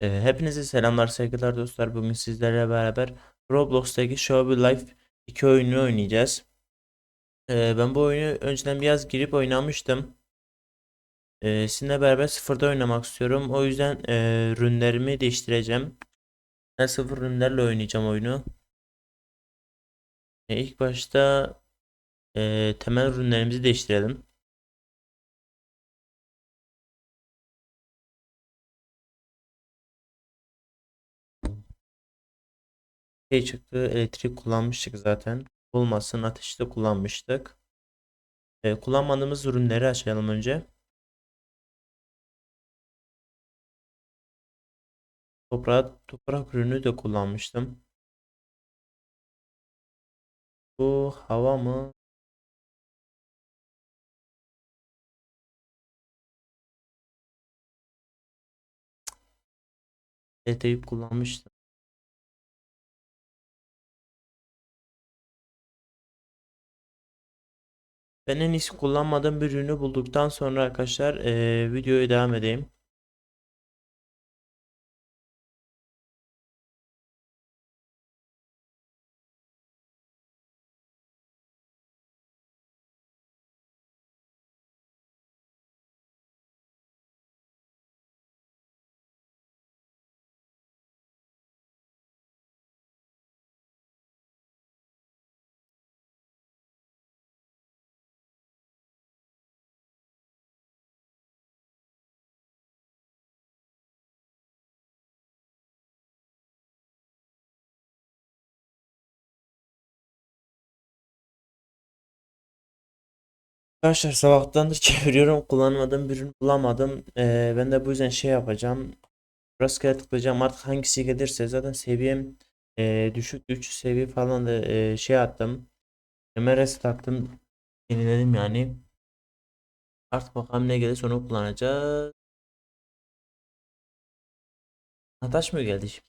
Ee, hepinize selamlar sevgiler dostlar. Bugün sizlerle beraber Roblox'taki Show Life 2 oyununu oynayacağız. Ee, ben bu oyunu önceden biraz girip oynamıştım. Ee, sizinle beraber sıfırda oynamak istiyorum. O yüzden e, rünlerimi değiştireceğim. Ben sıfır rünlerle oynayacağım oyunu. Ee, ilk başta e, temel rünlerimizi değiştirelim. Şey çıktı elektrik kullanmıştık zaten. Olmasın ateşi de kullanmıştık. Ee, kullanmadığımız ürünleri açalım önce. Toprak, toprak ürünü de kullanmıştım. Bu hava mı? Detayı kullanmıştım. Ben en iyisi kullanmadığım bir ürünü bulduktan sonra arkadaşlar eee videoya devam edeyim. Arkadaşlar sabahtandır çeviriyorum kullanmadığım bir ürün bulamadım. Eee, ben de bu yüzden şey yapacağım. Rastgele tıklayacağım artık hangisi gelirse zaten seviyem eee, düşük 3 seviye falan da eee, şey attım. Hemen reset attım. Yeniledim yani. Artık bakalım ne gelirse onu kullanacağız. Ataş mı geldi şimdi?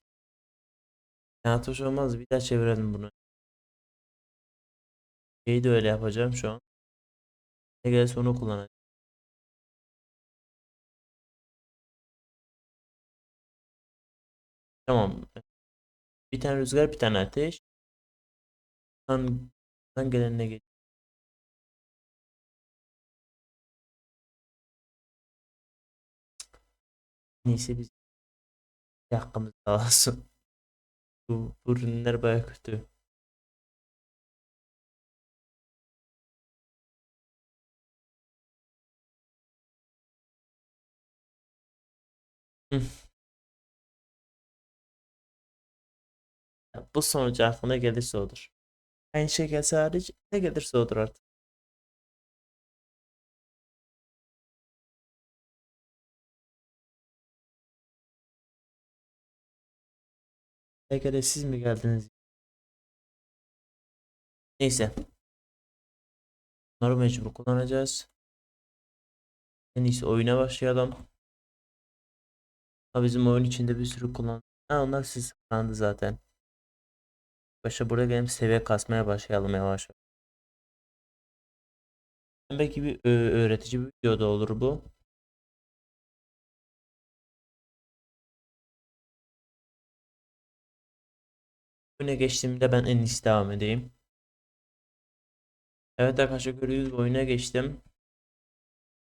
Ya Ataş olmaz bir daha çevirelim bunu. Şeyi de öyle yapacağım şu an. Ne gelirse onu kullanacağım. Tamam. Bir tane rüzgar bir tane ateş. Tan, tan gelen ne geliyor? Neyse biz hakkımız daha olsun. Bu, bu ürünler baya kötü. Bu sonucu aklına gelirse odur. Aynı gelse hariç ne gelirse odur artık. Peki siz mi geldiniz? Neyse. Bunları mecbur kullanacağız. En iyisi oyuna başlayalım. Ha bizim oyun içinde bir sürü kullan. Ha onlar siz kullandı zaten. Başa buraya gelip seviye kasmaya başlayalım yavaş. Belki bir öğretici bir video da olur bu. Oyuna geçtiğimde ben en iyisi devam edeyim. Evet arkadaşlar görüyoruz oyuna geçtim.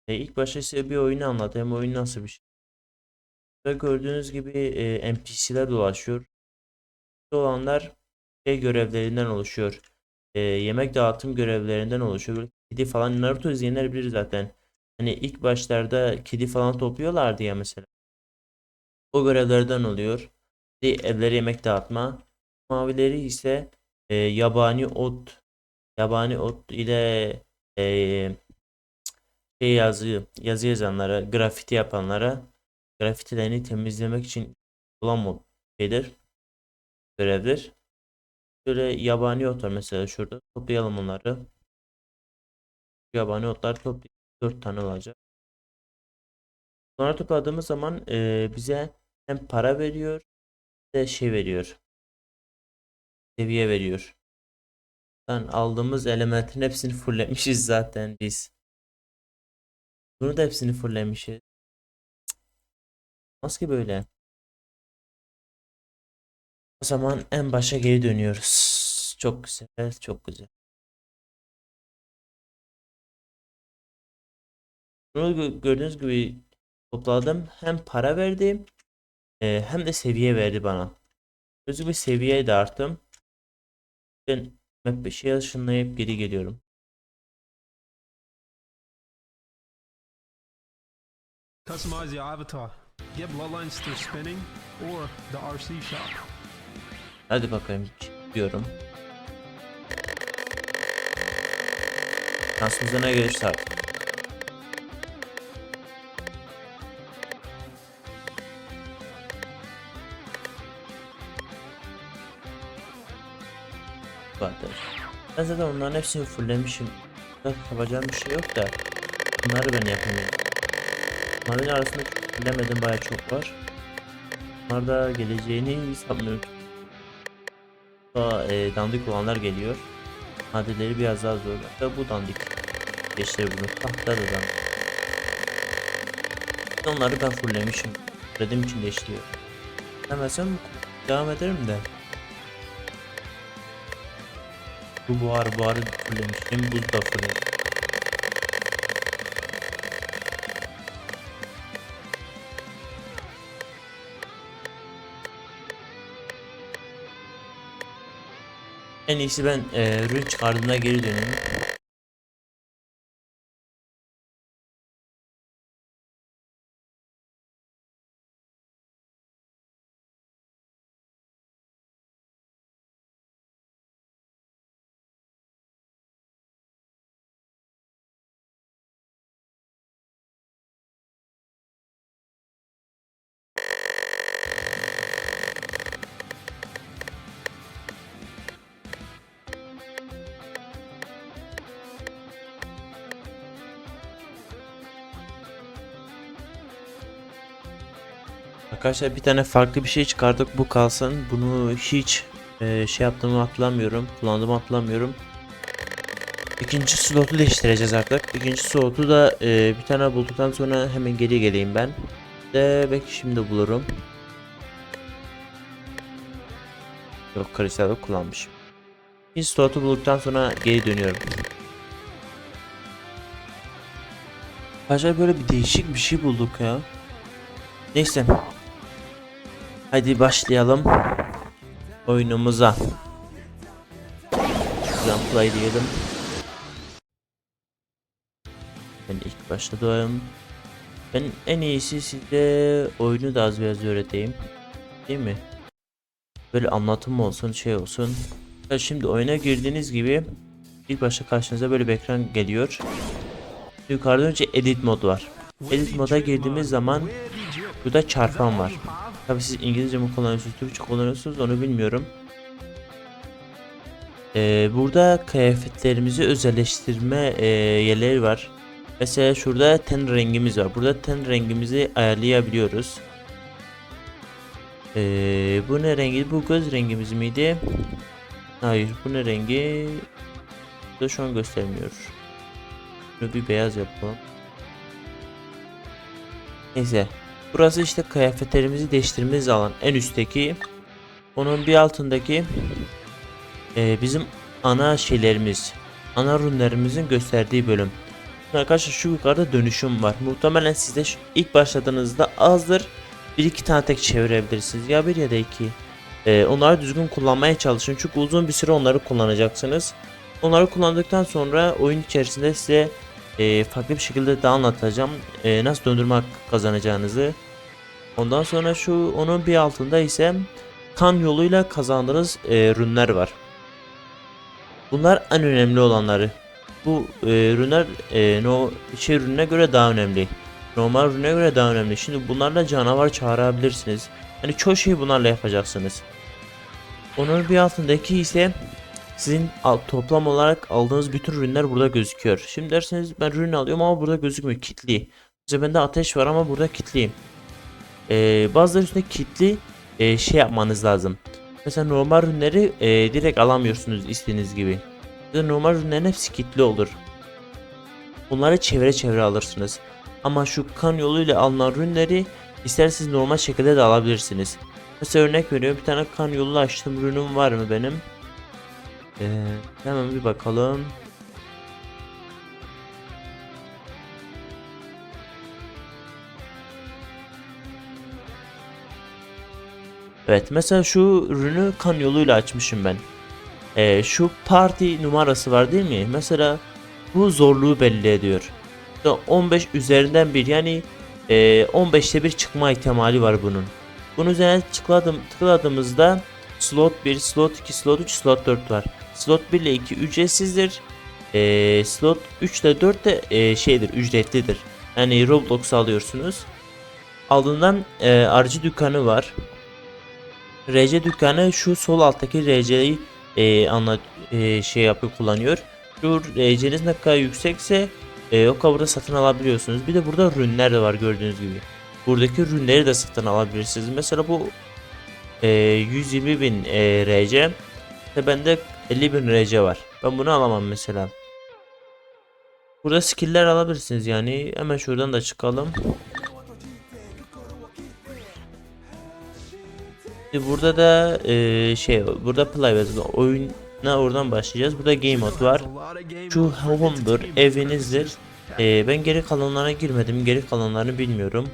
E, ilk başta size bir oyunu anlatayım. Oyun nasıl bir şey. Ve gördüğünüz gibi e, NPC'ler dolaşıyor. Olanlar şey görevlerinden oluşuyor. E, yemek dağıtım görevlerinden oluşuyor. Kedi falan Naruto izleyenler bilir zaten. Hani ilk başlarda kedi falan topluyorlardı ya mesela. O görevlerden oluyor. Evlere yemek dağıtma. Mavileri ise e, yabani ot yabani ot ile e, şey yazı yazı yazanlara, grafiti yapanlara grafitilerini temizlemek için olan şeydir, görevdir. Şöyle yabani ot var mesela şurada. Toplayalım onları. Yabani otlar toplayalım. 4 tane olacak. Sonra topladığımız zaman e, bize hem para veriyor de şey veriyor. Seviye veriyor. Yani aldığımız elementin hepsini fulllemişiz zaten biz. Bunu da hepsini fulllemişiz. Nasıl ki böyle? O zaman en başa geri dönüyoruz. Çok güzel, çok güzel. Bunu gö- gördüğünüz gibi topladım. Hem para verdi e, hem de seviye verdi bana. Gördüğünüz gibi seviyeyi de arttım. Ben map 5'e ışınlayıp geri geliyorum. Customize your avatar. Get bloodlines through spinning or the RC shop. Hadi bakayım diyorum. Şansımıza ne gelirse artık. Ben zaten onların hepsini fulllemişim. Yapacağım bir şey yok da. Bunları ben yapamıyorum. Mavi'nin arasında fullemedim baya çok var. Bunlar da geleceğini sanmıyorum. Daha e, dandik olanlar geliyor. Maddeleri biraz daha zor. Hatta bu dandik. Geçtir bunu. Tahta da dandik. Onları ben fulllemişim. Fullediğim için değiştiriyor. Demesem devam ederim de. Bu buhar buharı fulllemişim. Bu da fullledim. En iyisi ben e, rün çıkardığımda geri döneyim. Arkadaşlar bir tane farklı bir şey çıkardık. Bu kalsın. Bunu hiç e, şey yaptığımı hatırlamıyorum. Kullandığımı hatırlamıyorum. İkinci slotu değiştireceğiz artık. İkinci slotu da e, bir tane bulduktan sonra hemen geri geleyim ben. De belki şimdi bulurum. Yok kristalde kullanmışım. İkinci slotu bulduktan sonra geri dönüyorum. Arkadaşlar böyle bir değişik bir şey bulduk ya. Neyse. Hadi başlayalım oyunumuza. Şuradan play diyelim. Ben ilk başladım. Ben en iyisi size oyunu da az biraz öğreteyim. Değil mi? Böyle anlatım olsun, şey olsun. Şimdi oyuna girdiğiniz gibi ilk başta karşınıza böyle bir ekran geliyor. Yukarıdan önce edit mod var. Edit moda girdiğimiz zaman burada çarpan var. Tabi siz İngilizce mi kullanıyorsunuz, Türkçe kullanıyorsunuz onu bilmiyorum. Ee, burada kıyafetlerimizi özelleştirme e, yerleri var. Mesela şurada ten rengimiz var. Burada ten rengimizi ayarlayabiliyoruz. Ee, bu ne rengi? Bu göz rengimiz miydi? Hayır, bu ne rengi? Bu da şu an göstermiyor. Şunu bir beyaz yapalım. Neyse. Burası işte kıyafetlerimizi değiştirmemiz alan en üstteki. Onun bir altındaki e, bizim ana şeylerimiz. Ana ürünlerimizin gösterdiği bölüm. Arkadaşlar şu yukarıda dönüşüm var. Muhtemelen sizde şu ilk başladığınızda azdır. Bir iki tane tek çevirebilirsiniz. Ya bir ya da iki. E, onları düzgün kullanmaya çalışın. Çünkü uzun bir süre onları kullanacaksınız. Onları kullandıktan sonra oyun içerisinde size e, farklı bir şekilde daha anlatacağım. E, nasıl döndürme hakkı kazanacağınızı. Ondan sonra şu onun bir altında ise kan yoluyla kazandığınız e, ürünler var. Bunlar en önemli olanları. Bu e, ürünler e, no, şey ürününe göre daha önemli. Normal ürüne göre daha önemli. Şimdi bunlarla canavar çağırabilirsiniz. Yani çoğu şeyi bunlarla yapacaksınız. Onun bir altındaki ise sizin toplam olarak aldığınız bütün ürünler burada gözüküyor. Şimdi derseniz ben ürün alıyorum ama burada gözükmüyor kitli. Mesela bende ateş var ama burada kitli. Ee, bazıları üstünde kitli e, şey yapmanız lazım. Mesela normal ürünleri e, direkt alamıyorsunuz istediğiniz gibi. Ya normal ürünlerin hepsi kitli olur. Bunları çevre çevre alırsınız. Ama şu kan yoluyla alınan ürünleri isterseniz normal şekilde de alabilirsiniz. Mesela örnek veriyorum bir tane kan yolu açtım ürünüm var mı benim? Ee, hemen bir bakalım. Evet mesela şu ürünü kan yoluyla açmışım ben. Ee, şu parti numarası var değil mi? Mesela bu zorluğu belli ediyor. İşte 15 üzerinden bir yani e, 15'te bir çıkma ihtimali var bunun. Bunun üzerine tıkladım, tıkladığımızda slot 1, slot 2, slot 3, slot 4 var. Slot 1 ile 2 ücretsizdir. E, slot 3 ile 4 de e, şeydir, ücretlidir. Yani Roblox alıyorsunuz. Aldığından e, aracı dükkanı var. RC dükkanı şu sol alttaki RC'yi e, anlat e, şey yapıyor kullanıyor. Şu RC'niz ne kadar yüksekse e, o kadar burada satın alabiliyorsunuz. Bir de burada ürünler de var gördüğünüz gibi. Buradaki ürünleri de satın alabilirsiniz. Mesela bu e, 120 bin e, RC ve bende 50 bin RC var. Ben bunu alamam mesela. Burada skill'ler alabilirsiniz yani. Hemen şuradan da çıkalım. Burada da e, şey burada private oyuna oradan başlayacağız. Burada game mode var. Şu home'dur, evinizdir. E, ben geri kalanlara girmedim. Geri kalanlarını bilmiyorum.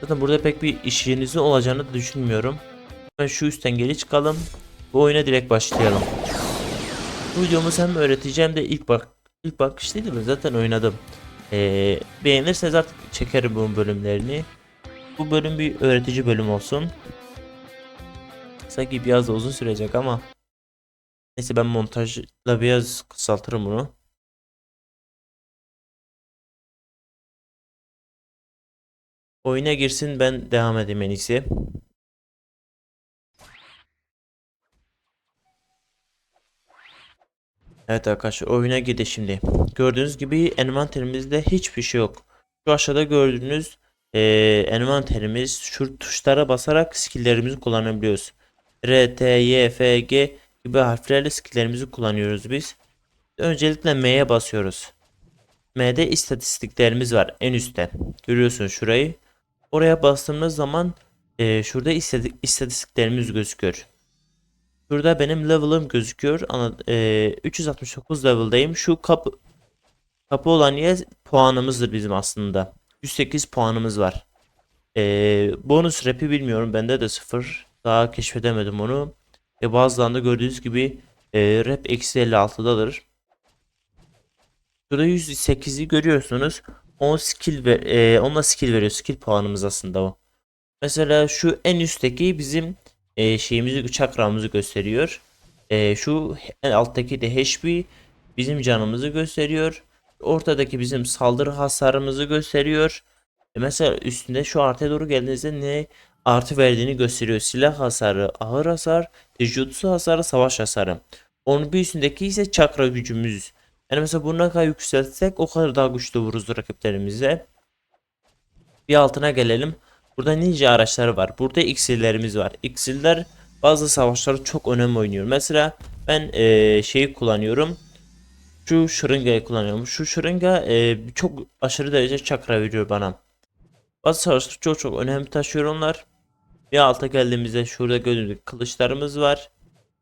Zaten burada pek bir işinizin olacağını düşünmüyorum. Ben şu üstten geri çıkalım. Bu oyuna direkt başlayalım. Bu videomuzu hem öğreteceğim de ilk bak ilk bakış değil mi? Zaten oynadım. E, beğenirseniz artık çekerim bunun bölümlerini. Bu bölüm bir öğretici bölüm olsun. Sanki biraz da uzun sürecek ama. Neyse ben montajla biraz kısaltırım bunu. Oyuna girsin ben devam edeyim en iyisi. Evet arkadaşlar oyuna girdi şimdi. Gördüğünüz gibi envanterimizde hiçbir şey yok. Şu aşağıda gördüğünüz eee envanterimiz şu tuşlara basarak skilllerimizi kullanabiliyoruz. R, T, Y, F, G gibi harflerle skilllerimizi kullanıyoruz biz. Öncelikle M'ye basıyoruz. M'de istatistiklerimiz var en üstte. Görüyorsunuz şurayı. Oraya bastığımız zaman e, şurada istatistik, istatistiklerimiz gözüküyor. Şurada benim level'ım gözüküyor. Ana, e, 369 level'dayım. Şu kapı kapı olan yer puanımızdır bizim aslında. 108 puanımız var. E, bonus rap'i bilmiyorum. Bende de 0. Daha keşfedemedim onu. E, bazılarında gördüğünüz gibi e, rap eksi 56'dadır. Şurada 108'i görüyorsunuz. 10 skill ver, e, onunla skill veriyor. Skill puanımız aslında o. Mesela şu en üstteki bizim e, şeyimizi çakramızı gösteriyor. E, şu en alttaki de HP bizim canımızı gösteriyor. Ortadaki bizim saldırı hasarımızı gösteriyor. E, mesela üstünde şu artıya doğru geldiğinizde ne artı verdiğini gösteriyor. Silah hasarı, ağır hasar, tecrütüsü hasarı, savaş hasarı. Onun bir üstündeki ise çakra gücümüz. Yani mesela bunu ne kadar yükseltsek o kadar daha güçlü vururuz rakiplerimize. Bir altına gelelim. Burada ninja araçları var. Burada iksirlerimiz var. İksirler bazı savaşlarda çok önemli oynuyor. Mesela ben eee, şeyi kullanıyorum. Şu şırıngayı kullanıyorum. Şu şırınga eee, çok aşırı derece çakra veriyor bana. Bazı savaşlar çok çok önemli taşıyor onlar. Bir alta geldiğimizde şurada gördüğünüz kılıçlarımız var.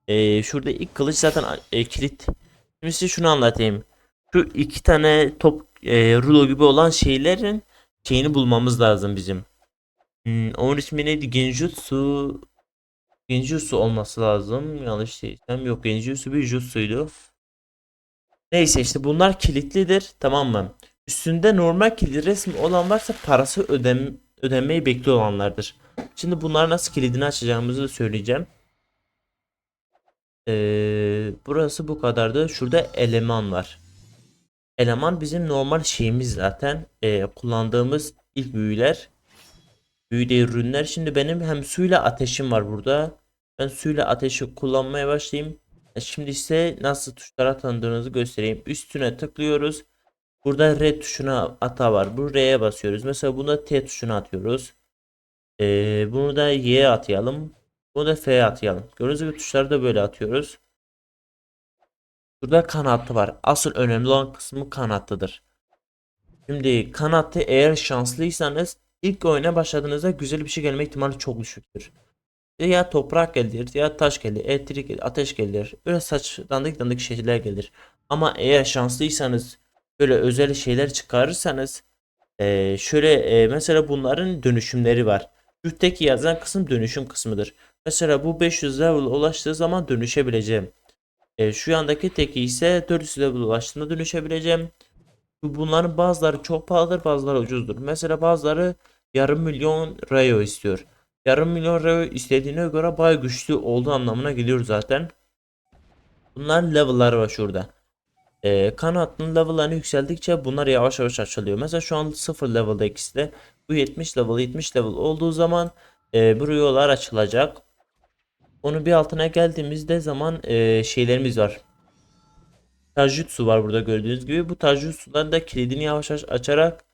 Ee, şurada ilk kılıç zaten e, kilit. Şimdi size şunu anlatayım. Şu iki tane top e, rulo gibi olan şeylerin şeyini bulmamız lazım bizim. Hmm, onun ismi neydi? Genjutsu Genjutsu olması lazım. Yanlış değilsem. Yok Genjutsu bir jutsuydu. Neyse işte bunlar kilitlidir. Tamam mı? Üstünde normal kilit resmi olan varsa parası ödem ödenmeyi bekliyor olanlardır. Şimdi bunlar nasıl kilidini açacağımızı da söyleyeceğim. Ee, burası bu kadardı. Şurada eleman var. Eleman bizim normal şeyimiz zaten. Ee, kullandığımız ilk büyüler. Büyü değil, ürünler. Şimdi benim hem suyla ateşim var burada. Ben suyla ateşi kullanmaya başlayayım. E, Şimdi ise nasıl tuşlara tanıdığınızı göstereyim. Üstüne tıklıyoruz. Burada R tuşuna ata var. Bu R'ye basıyoruz. Mesela bunda T tuşuna atıyoruz. Ee, bunu da Y'ye atayalım. Bunu da F'ye atayalım. Gördüğünüz gibi tuşları da böyle atıyoruz. Burada kanatı var. Asıl önemli olan kısmı kanatlıdır. Şimdi kanatı eğer şanslıysanız ilk oyuna başladığınızda güzel bir şey gelme ihtimali çok düşüktür. Ya toprak gelir ya taş gelir, elektrik ateş gelir. Böyle saç dandik dandik şeyler gelir. Ama eğer şanslıysanız böyle özel şeyler çıkarırsanız eee, şöyle eee, mesela bunların dönüşümleri var. Üstteki yazan kısım dönüşüm kısmıdır. Mesela bu 500 level ulaştığı zaman dönüşebileceğim. Eee, şu yandaki teki ise 400 level ulaştığında dönüşebileceğim. Bu- Bunların bazıları çok pahalıdır, bazıları ucuzdur. Mesela bazıları yarım milyon Rayo istiyor. Yarım milyon Rayo istediğine göre bayağı güçlü olduğu anlamına geliyor zaten. Bunlar level'ları var şurada. Ee, kanatın level'larını yükseldikçe bunlar yavaş yavaş açılıyor. Mesela şu an 0 level'da ikisi de. Bu 70 level 70 level olduğu zaman e, bu yollar açılacak. Onun bir altına geldiğimizde zaman e, şeylerimiz var. Taijutsu var burada gördüğünüz gibi. Bu Taijutsu'ların da kilidini yavaş yavaş açarak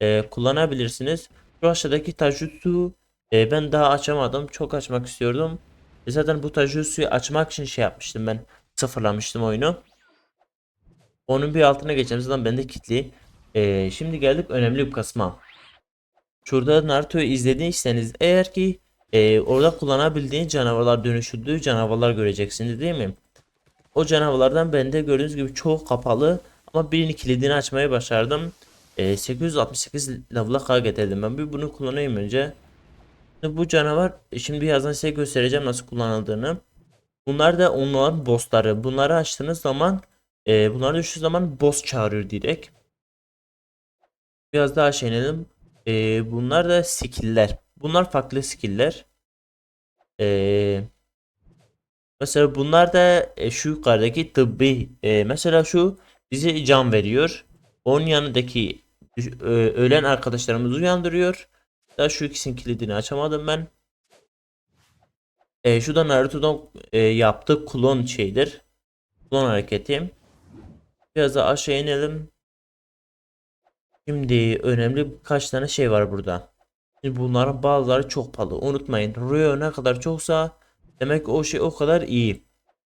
e, kullanabilirsiniz. Şu aşağıdaki Taijutsu e, ben daha açamadım. Çok açmak istiyordum. E, zaten bu Taijutsu'yu açmak için şey yapmıştım ben. Sıfırlamıştım oyunu. Onun bir altına geçelim. Zaten bende kitli. E, şimdi geldik önemli bir kısma. Şurada Naruto'yu izlediyseniz eğer ki e, orada kullanabildiğin canavarlar dönüştürdüğü canavarlar göreceksiniz değil mi? O canavarlardan bende gördüğünüz gibi çoğu kapalı ama birini kilidini açmayı başardım. Ee, 868 level'a kadar getirdim ben. Bir bunu kullanayım önce. Şimdi bu canavar e, şimdi birazdan size göstereceğim nasıl kullanıldığını. Bunlar da onların bossları. Bunları açtığınız zaman e, bunları düştüğü zaman boss çağırıyor direkt. Biraz daha şey. E, bunlar da skill'ler. Bunlar farklı skill'ler. Eee Mesela bunlar da e, şu yukarıdaki tıbbi e, mesela şu bize can veriyor. Onun yanındaki e, ölen arkadaşlarımızı uyandırıyor. Daha şu ikisinin kilidini açamadım ben. E, şu da Naruto'dan e, yaptığı klon şeydir. Klon hareketi. Biraz da aşağı inelim. Şimdi önemli birkaç tane şey var burada. Şimdi bunların bazıları çok pahalı. Unutmayın. Rio ne kadar çoksa demek o şey o kadar iyi.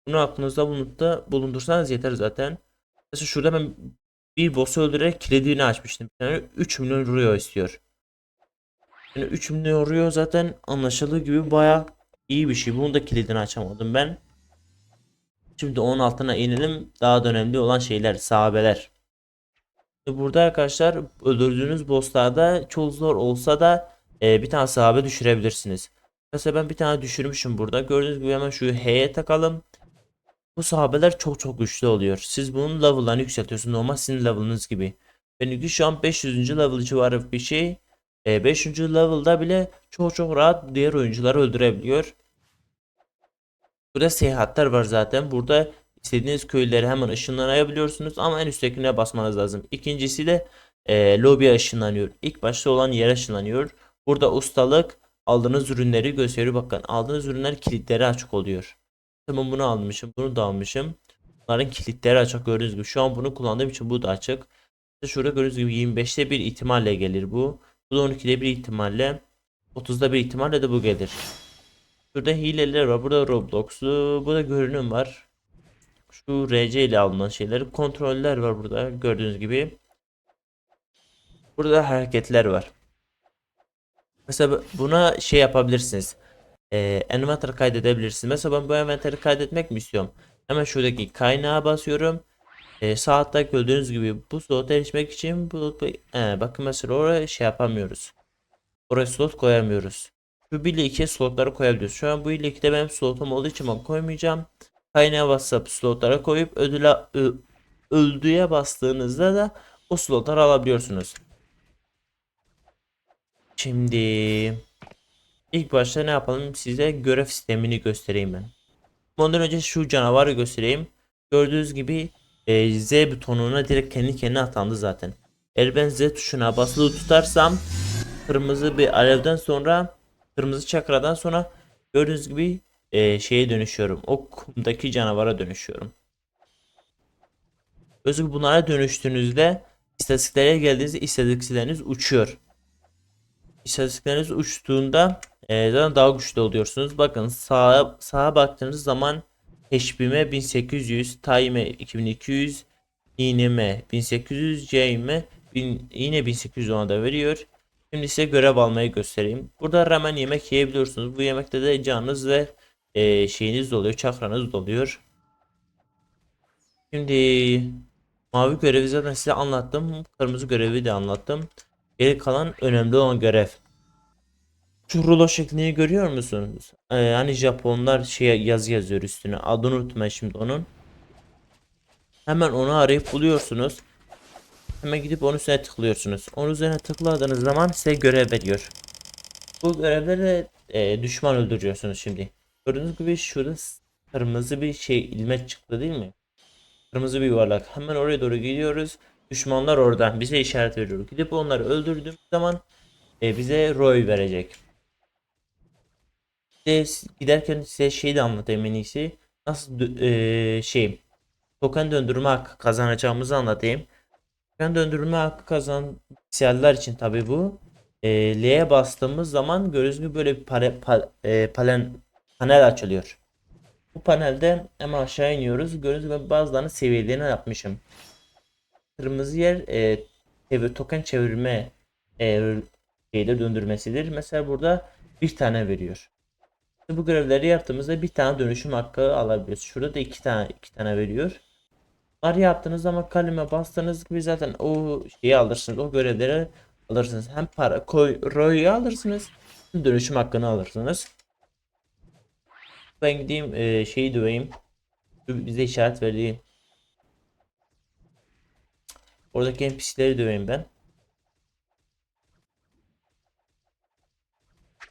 Bunu aklınızda bulunup bulundursanız yeter zaten. Mesela şurada ben bir boss'u öldürerek kilidini açmıştım. Yani 3 milyon Rio istiyor. Yani 3 milyon Rio zaten anlaşıldığı gibi baya iyi bir şey. Bunu da kilidini açamadım ben. Şimdi onun altına inelim. Daha da önemli olan şeyler, sahabeler. Burada arkadaşlar öldürdüğünüz bosslarda çok zor olsa da e, bir tane sahabe düşürebilirsiniz. Mesela ben bir tane düşürmüşüm burada. Gördüğünüz gibi hemen şu H'ye takalım. Bu sahabeler çok çok güçlü oluyor. Siz bunun level'larını yükseltiyorsunuz. Normal sizin level'ınız gibi. Benimki şu an 500. level civarı bir şey. E, 500. level'da bile çok çok rahat diğer oyuncuları öldürebiliyor. Burada seyahatler var zaten. Burada istediğiniz köyleri hemen ışınlanabiliyorsunuz ama en üsttekine basmanız lazım. İkincisi de e, lobiye ışınlanıyor. İlk başta olan yere ışınlanıyor. Burada ustalık aldığınız ürünleri gösteriyor. Bakın aldığınız ürünler kilitleri açık oluyor. Tamam bunu almışım. Bunu da almışım. Bunların kilitleri açık gördüğünüz gibi. Şu an bunu kullandığım için bu da açık. İşte şurada gördüğünüz gibi 25'te bir ihtimalle gelir bu. Bu da 12'de bir ihtimalle. 30'da bir ihtimalle de bu gelir. Şurada hileler var. Burada Roblox'lu. Burada görünüm var. Şu RC ile alınan şeyler. Kontroller var burada. Gördüğünüz gibi. Burada hareketler var. Mesela buna şey yapabilirsiniz. Ee, envanter kaydedebilirsiniz. Mesela ben bu envanteri kaydetmek mi istiyorum? Hemen şuradaki kaynağa basıyorum. Ee, sağ gördüğünüz gibi bu slota erişmek için bu Ee, bakın mesela oraya şey yapamıyoruz. Oraya slot koyamıyoruz. Şu 1 ile 2'ye slotları koyabiliyoruz. Şu an bu ile 2'de benim slotum olduğu için ben koymayacağım. Kaynağa basıp slotlara koyup ödüle ö, öldüğe bastığınızda da o slotları alabiliyorsunuz. Şimdi ilk başta ne yapalım size görev sistemini göstereyim ben. Ondan önce şu canavarı göstereyim. Gördüğünüz gibi e, Z butonuna direkt kendi kendine atandı zaten. Eğer ben Z tuşuna basılı tutarsam kırmızı bir alevden sonra kırmızı çakradan sonra gördüğünüz gibi e, şeye dönüşüyorum. O kumdaki canavara dönüşüyorum. Özgür bunlara dönüştüğünüzde istatistiklere geldiğinizde istatistikleriniz uçuyor. İstatistikleriniz uçtuğunda e, zaten daha güçlü oluyorsunuz. Bakın sağa, sağa baktığınız zaman HP'me 1800, Time'e 2200, iğneme 1800, C'ime 1000, yine 1800 ona da veriyor. Şimdi size görev almayı göstereyim. Burada hemen yemek yiyebiliyorsunuz. Bu yemekte de canınız ve e, şeyiniz doluyor, çakranız doluyor. Şimdi mavi görevi zaten size anlattım. Kırmızı görevi de anlattım. Geri kalan önemli olan görev. Şu rulo şeklini görüyor musunuz? Ee, hani Japonlar şey yazı yazıyor üstüne. Adını unutma şimdi onun. Hemen onu arayıp buluyorsunuz. Hemen gidip onun üzerine tıklıyorsunuz. Onun üzerine tıkladığınız zaman size görev veriyor. Bu görevlere e, düşman öldürüyorsunuz şimdi. Gördüğünüz gibi şurada kırmızı bir şey ilmek çıktı değil mi? Kırmızı bir yuvarlak. Hemen oraya doğru gidiyoruz. Düşmanlar oradan bize işaret veriyor. Gidip onları öldürdüğümüz zaman e, bize Roy verecek. S- giderken size şey de anlatayım en iyisi. Nasıl e, şey token döndürme hakkı kazanacağımızı anlatayım. Token döndürme hakkı kazan bilgisayarlar için tabi bu. E, L'ye bastığımız zaman gördüğünüz gibi böyle bir pare, pa- e, palen, panel açılıyor. Bu panelde hemen aşağı iniyoruz. Gördüğünüz gibi bazılarını seviyelerini yapmışım. Kırmızı yer e, çevir, token çevirme e, şeyleri döndürmesidir. Mesela burada bir tane veriyor. Bu görevleri yaptığımızda bir tane dönüşüm hakkı alabiliyoruz. Şurada da iki tane iki tane veriyor. Bunları yaptığınız zaman kaleme bastığınız gibi zaten o şeyi alırsınız. O görevleri alırsınız. Hem para koy ROI'yi alırsınız. Dönüşüm hakkını alırsınız. Ben gideyim e, şeyi döveyim. Bize işaret verdiği. Oradaki NPC'leri döveyim ben.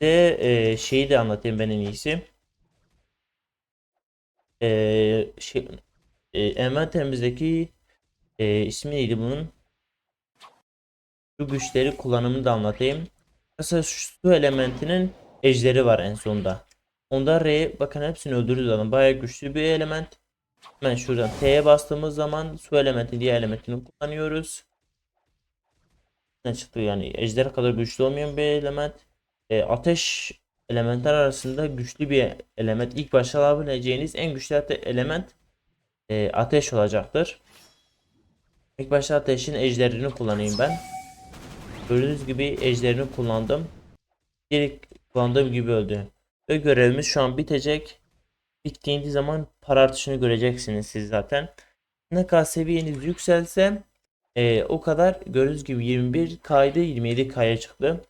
De e, şeyi de anlatayım ben en iyisi. E, şey, e, envanterimizdeki e, ismi neydi bunun? Şu güçleri kullanımını da anlatayım. Mesela şu su elementinin ejderi var en sonda. Onda R bakın hepsini öldürdü adam. Bayağı güçlü bir element. Hemen şuradan T'ye bastığımız zaman su elementi diğer elementini kullanıyoruz. Ne çıktı yani ejder kadar güçlü olmayan bir element. E, ateş elementler arasında güçlü bir element. İlk başta alabileceğiniz en güçlü element e, ateş olacaktır. İlk başta ateşin ejderini kullanayım ben. Gördüğünüz gibi ejderini kullandım. Direkt kullandığım gibi öldü. Ve görevimiz şu an bitecek. Bittiğinde zaman para artışını göreceksiniz siz zaten. Ne kadar seviyeniz yükselse e, o kadar gördüğünüz gibi 21 kaydı 27 kaya çıktı.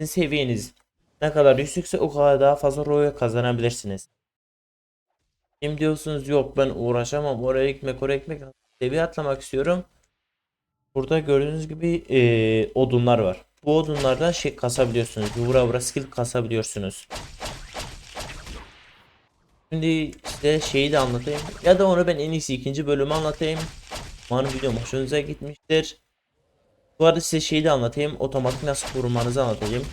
Sizin seviyeniz ne kadar yüksekse o kadar daha fazla roya kazanabilirsiniz. Şimdi diyorsunuz yok ben uğraşamam oraya gitmek oraya gitmek seviye atlamak istiyorum. Burada gördüğünüz gibi e, odunlar var. Bu odunlardan şey kasabiliyorsunuz. Vura vura skill kasabiliyorsunuz. Şimdi size şeyi de anlatayım. Ya da onu ben en iyisi ikinci bölümü anlatayım. Umarım videom hoşunuza gitmiştir. Bu arada size şeyi de anlatayım. Otomatik nasıl kurmanızı anlatayım.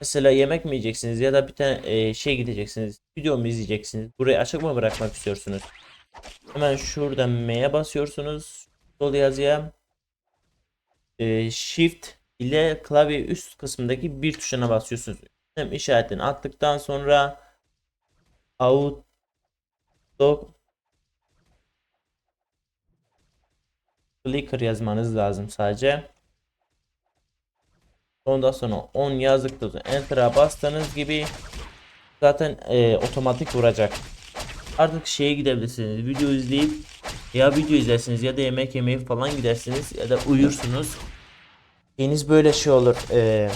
Mesela yemek mi yiyeceksiniz ya da bir tane e, şey gideceksiniz. Video mu izleyeceksiniz? Burayı açık mı bırakmak istiyorsunuz? Hemen şuradan M'ye basıyorsunuz. Sol yazıya. E, Shift ile klavye üst kısmındaki bir tuşuna basıyorsunuz. İşaretini attıktan sonra Auto Clicker yazmanız lazım sadece. Ondan sonra 10 yazdıktan Enter'a bastığınız gibi zaten e, otomatik vuracak. Artık şeye gidebilirsiniz. Video izleyip ya video izlersiniz ya da yemek yemeye falan gidersiniz ya da uyursunuz. Şeyiniz böyle şey olur. E,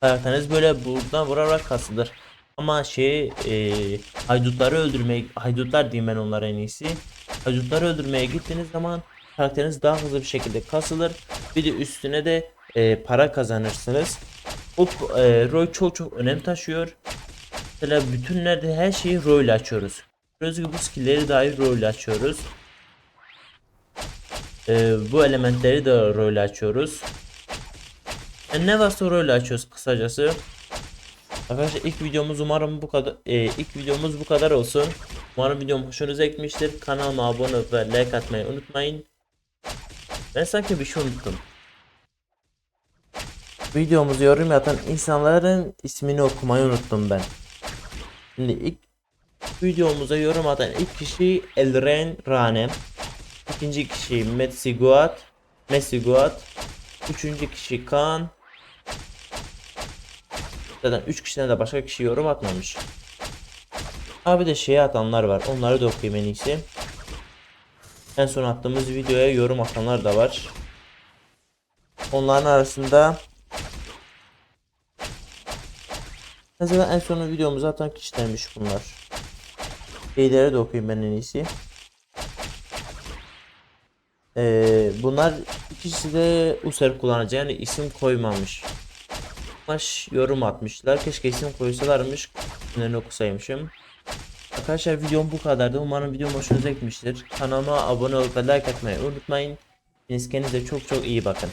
hayatınız böyle buradan vurarak kasılır. Ama şey e, haydutları öldürmeye haydutlar diyeyim ben onlara en iyisi. Haydutları öldürmeye gittiğiniz zaman karakteriniz daha hızlı bir şekilde kasılır. Bir de üstüne de e, para kazanırsınız. Bu e, rol çok çok önem taşıyor. Mesela bütünlerde her şeyi rol ile açıyoruz. Gibi bu skill'leri dair rol ile açıyoruz. E, bu elementleri de rol ile açıyoruz. Yani ne varsa rol ile açıyoruz kısacası. Arkadaşlar ilk videomuz umarım bu kadar e, ilk videomuz bu kadar olsun. Umarım videom hoşunuza gitmiştir. Kanalıma abone ve like atmayı unutmayın. Ben sanki bir şey unuttum. Videomuzu yorum atan insanların ismini okumayı unuttum ben. Şimdi ilk videomuza yorum atan ilk kişi Elren Rane. İkinci kişi Metsiguat. Metsiguat. Üçüncü kişi Kaan. Zaten üç kişiden de başka kişi yorum atmamış. Abi de şeye atanlar var. Onları da okuyayım en iyisi. En son attığımız videoya yorum atanlar da var. Onların arasında Mesela en son videomuzu atan kişilermiş bunlar. Şeyleri de okuyayım ben en iyisi. Ee, bunlar ikisi de User kullanıcı yani isim koymamış. Baş yorum atmışlar. Keşke isim koysalarmış. Bunları okusaymışım. Arkadaşlar videom bu kadardı. Umarım videom hoşunuza gitmiştir. Kanalıma abone olup ve like atmayı unutmayın. Kendinize çok çok iyi bakın.